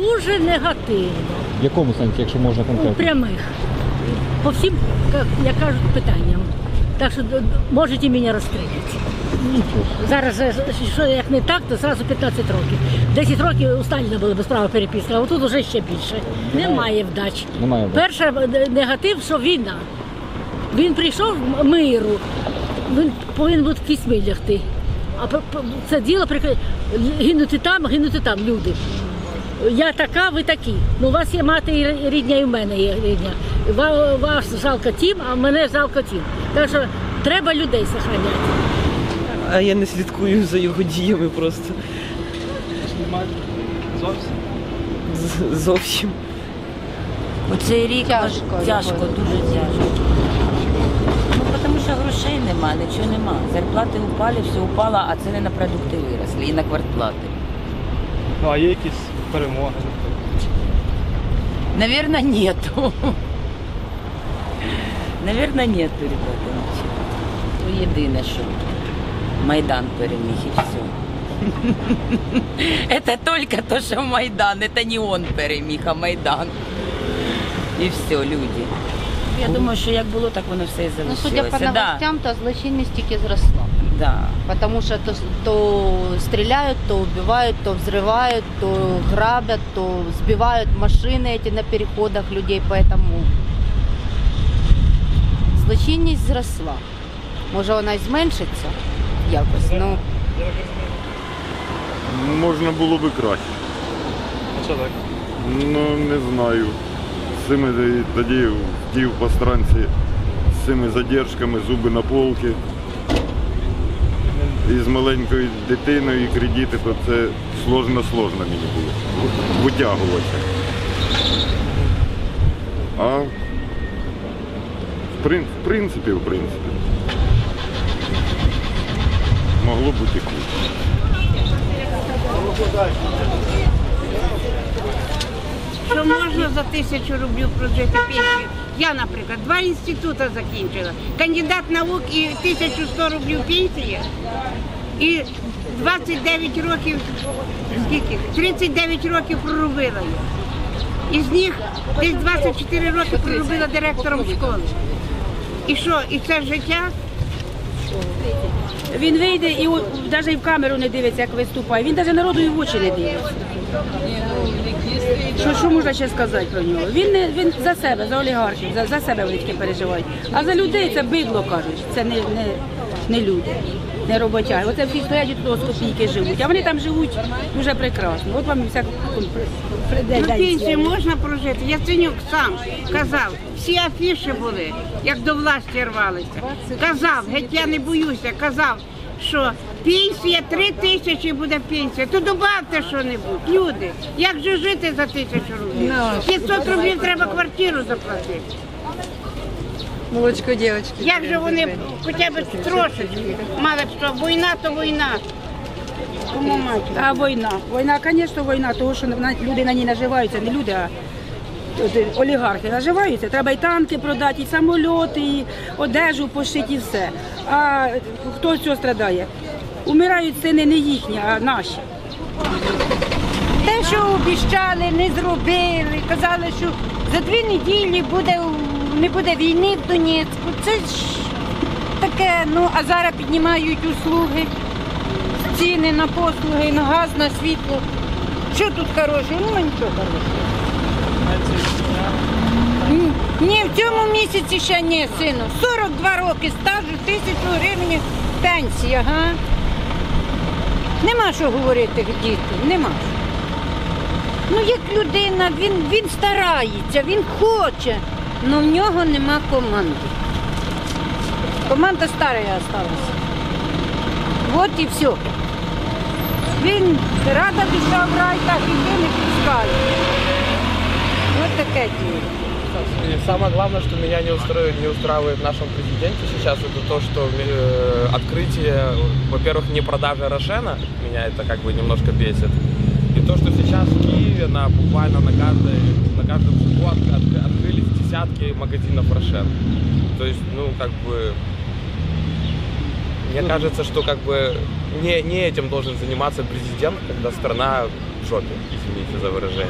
Дуже негативно. В якому сенсі, якщо можна У прямих. По всім, як, як кажуть, питанням. Так що можете мене розстріляти. Зараз, що як не так, то зразу 15 років. 10 років у Сталіна була без права переписка, а тут вже ще більше. Немає вдач. Немає вдач. Перше е, негатив, що війна. Він прийшов м- миру, він повинен бути в письмі лягти. А це діло гинути там, гинути там люди. Я така, ви такі. Ну, у вас є мати і рідня, і в мене є рідня. Ва- Вас жалко тім, а мене жалко тім. Так що треба людей сохраняти. А я не слідкую за його діями просто. З- Зовсім. Оцей рік Тяжко тяжко, тяжко дуже тяжко. Ну, тому що грошей нема, нічого нема. Зарплати упали, все упало, а ціни на продукти виросли і на квартплати. Ну, а є якісь перемоги? Наверное, нету. Наверное, нету, ребята, нічого. Ну, єдине, що Майдан переміг і все. Это только то, що Майдан, это не он переміг, а Майдан. І все, люди. Я думаю, що як було, так воно все і Ну, залишилося. судя по да, новостям, то злочинность тільки зросла. да. Потому что то, то стреляют, то убивают, то взрывают, то грабят, то сбивают машины эти на переходах людей, поэтому злочинність зросла. Може вона й зменшиться якось, ну Можна було би краще. А що так? Ну, не знаю. З цими тоді в Київ по странці, з цими задержками, зуби на полки. І з маленькою дитиною, і кредити, то це сложно-сложно мені було. Витягуватися. А в, принципі, в принципі. Могло бути хуже. Що можна за тисячу рублів прожити пенсію? Я, наприклад, два інститути закінчила. Кандидат наук і 1100 рублів пенсія. І 29 років, скільки? 39 років проробила. Із них десь 24 роки проробила директором школи. І що, і це життя? Він вийде і навіть в камеру не дивиться, як виступає. Він навіть народу і в очі не дивиться. Що, що можна ще сказати про нього? Він не він за себе, за олігархів, за, за себе вони тільки переживають. А за людей це бидло кажуть. Це не, не, не люди, не роботяги. Оце всі стоять і тут копійки живуть. А вони там живуть дуже прекрасно. От вам і вся Ну, пенсію можна прожити. Яценюк сам казав, всі афіші були, як до власті рвалися. Казав, геть я не боюся, казав, що пенсія три тисячі буде пенсія. То добавте що-небудь, люди. Як же жити за тисячу рублів? 500 рублів треба квартиру заплатити. молочко дівчатки. Як же вони хоча б трошечки мали б що, війна то війна. Кому мати? А війна? Війна, звісно, війна, тому що люди на ній наживаються, не люди, а олігархи наживаються. Треба і танки продати, і самольоти, і одежу пошити, і все. А хто з цього страдає? Умирають сини не їхні, а наші. Те, що обіцяли, не зробили. Казали, що за дві неділі буде, не буде війни в Донецьку. Це ж таке, ну а зараз піднімають услуги, ціни на послуги, на газ, на світло. Що тут хорошого? Ну нічого хорошого. Ні, в цьому місяці ще ні, сину. 42 роки стажу, тисячу гривень пенсія, га? Нема що говорити, діти, нема. Ну, як людина, він, він старається, він хоче, але в нього нема команди. Команда стара залишилася. От і все. Він рада душа в рай, так і ти не пускає. Ось таке діло. И самое главное, что меня не устраивает, не устраивает в нашем президенте сейчас, это то, что э, открытие, во-первых, не продажа Рошена, меня это как бы немножко бесит. И то, что сейчас в Киеве на, буквально на, каждой, на каждом шагу от- от- открылись десятки магазинов Рошен. То есть, ну, как бы, мне кажется, что как бы не, не этим должен заниматься президент, когда страна жопе, извините за выражение.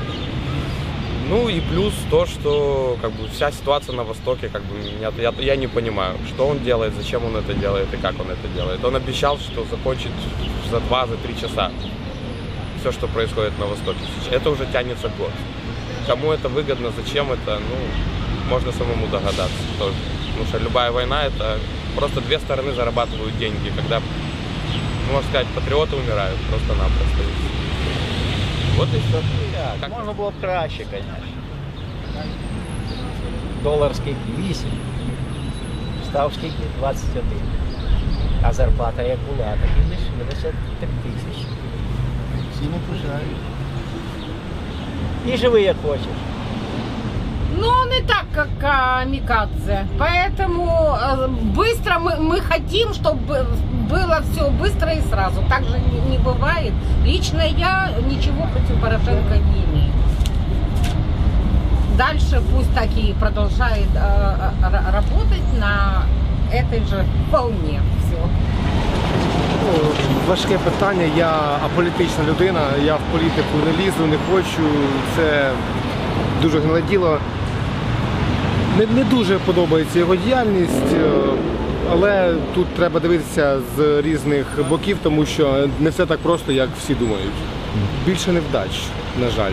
Ну и плюс то, что как бы вся ситуация на Востоке, как бы меня, я, я не понимаю, что он делает, зачем он это делает и как он это делает. Он обещал, что закончит за два, за три часа все, что происходит на Востоке. Это уже тянется год. Кому это выгодно, зачем это, ну, можно самому догадаться тоже. Потому что любая война это просто две стороны зарабатывают деньги, когда, можно сказать, патриоты умирают просто-напросто. Вот и все. Как Можна було б краще, звісно. Долар скільки? 8. Став скільки? 21. А зарплата як була, так і лишилася 3 тисячі. Ціни пожають. І живи як хочеш. Ну, не так, как Камикадзе. Поэтому э, быстро мы, мы хотим, чтобы было все быстро и сразу. Так же не, не бывает. Лично я ничего против Порошенко не имею. Дальше пусть так и продолжает э, э, ра- работать на этой же волне. Все. Ну, Важке питання. Я аполітична людина, я в політику не лізу, не хочу. Це дуже гниле діло. Не, не дуже подобається його діяльність, е, але тут треба дивитися з різних боків, тому що не все так просто, як всі думають. Більше невдач, на жаль.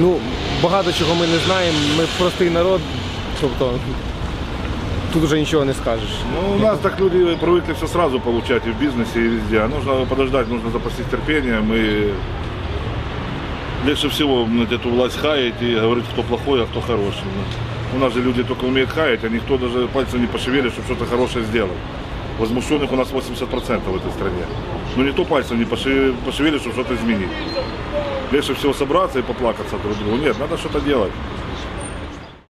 Ну, багато чого ми не знаємо, ми простий народ, тобто тут вже нічого не скажеш. Ну, у нас так люди привыкли все сразу получать и в бизнесе, и везде. Нужно подождать, нужно запастись терпением и легче всего эту власть хаять и говорить, кто плохой, а кто хороший. У нас же люди только умеют хаять, а никто даже пальцем не пошевелит, чтобы что-то хорошее сделать. Возмущенных у нас 80% в этой стране. Но никто пальцем не пошевелит, чтобы что-то изменить. Легче всего собраться и поплакаться друг другу. Нет, надо что-то делать.